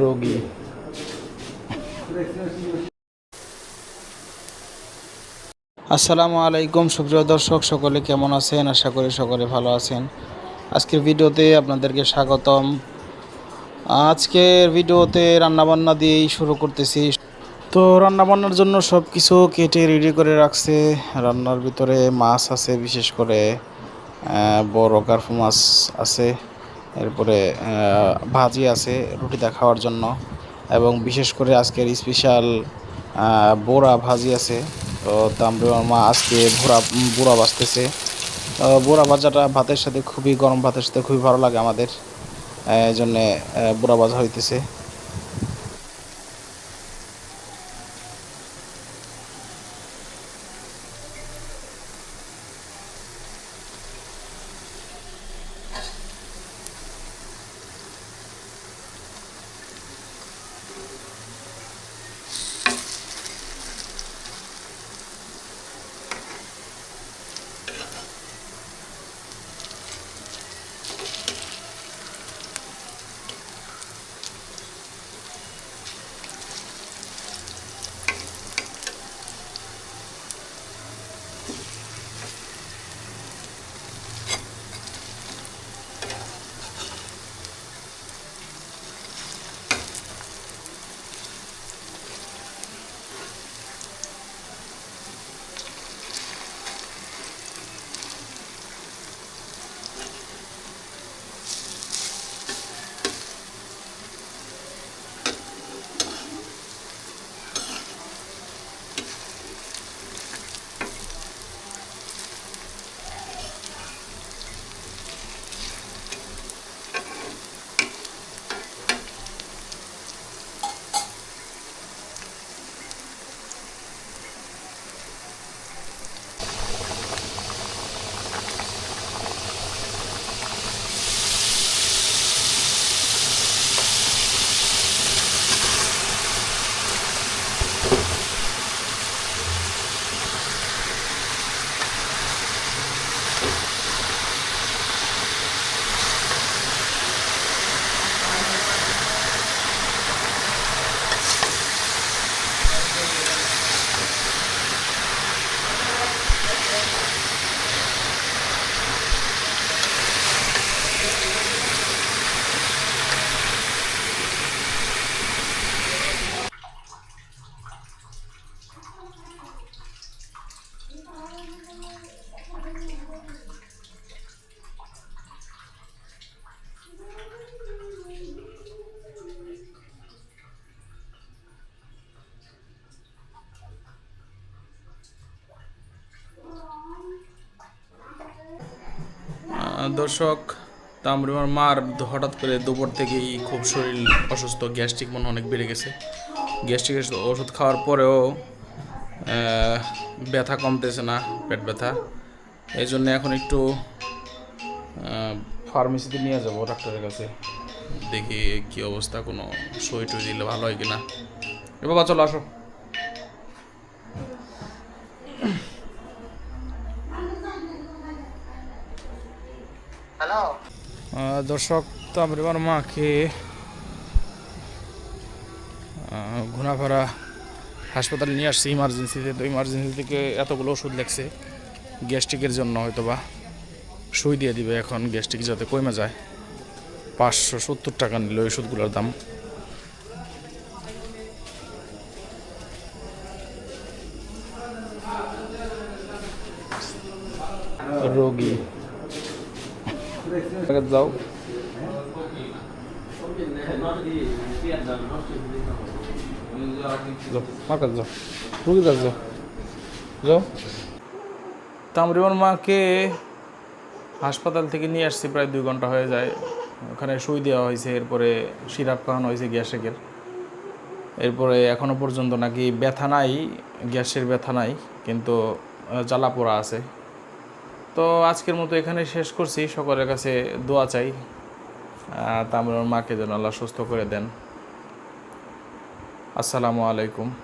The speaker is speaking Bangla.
রোগী। আসসালামু আলাইকুম, সুপ্রিয় দর্শক, সকলে কেমন আছেন? আশা করি সকলে ভালো আছেন। আজকের ভিডিওতে আপনাদেরকে স্বাগতম। আজকের ভিডিওতে রান্নাবান্না দিয়েই শুরু করতেছি। তো রান্নাবান্নার জন্য সব কিছু কেটে রেডি করে রাখছে। রান্নার ভিতরে মাছ আছে, বিশেষ করে বড় কার্ফু মাছ আছে। এরপরে ভাজি আছে রুটিটা খাওয়ার জন্য। এবং বিশেষ করে আজকের স্পেশাল বোরা ভাজি আছে। তো তামরিমার মা আজকে ভোরা বুড়া বাজতেছে বুড়া ভাজাটা ভাতের সাথে খুবই গরম ভাতের সাথে খুবই ভালো লাগে আমাদের। এই জন্যে বোরা বুড়া ভাজা হইতেছে। দর্শক তামরিমার মার হঠাৎ করে দুপুর থেকেই খুব শরীর অসুস্থ, গ্যাস্ট্রিক মনে অনেক বেড়ে গেছে। গ্যাস্ট্রিকের ওষুধ খাওয়ার পরেও ব্যথা কমতেছে না, পেট ব্যথা। এই জন্য এখন একটু ফার্মেসিতে নিয়ে যাব ডাক্তারের কাছে। দেখি কি অবস্থা, কোনো সই টই দিলে ভালো হয় কিনা। এ বাবা, চলো আসো। দর্শক তো আমার মাকে আহ, ঘোরাফেরা হাসপাতালে নিয়ে আসছি ইমার্জেন্সিতে তো ইমার্জেন্সি থেকে এতগুলো ওষুধ লেগছে। গ্যাস্ট্রিকের জন্য হয়তো বা সুই দিয়ে দিবে এখন। গ্যাস্ট্রিক যাতে কমে যায়। পাঁচশো সত্তর টাকা নিল ওষুধগুলোর দাম। রোগী। যাও যাও মার কাছে যাও যাও যাও তামরিমার মাকে হাসপাতাল থেকে নিয়ে আসছি, প্রায় দুই ঘণ্টা হয়ে যায়। ওখানে সুই দেওয়া হয়েছে, এরপরে সিরাপ খাওয়ানো হয়েছে গ্যাসেকের এরপরে এখনও পর্যন্ত নাকি ব্যথা নাই, গ্যাসের ব্যথা নাই, কিন্তু জ্বালা পোড়া আছে। তো আজকের মতো এখানে শেষ করছি। সকলের কাছে দোয়া চাই। তা আমার মাকে যেন আল্লাহ সুস্থ করে দেন। আসসালামু আলাইকুম।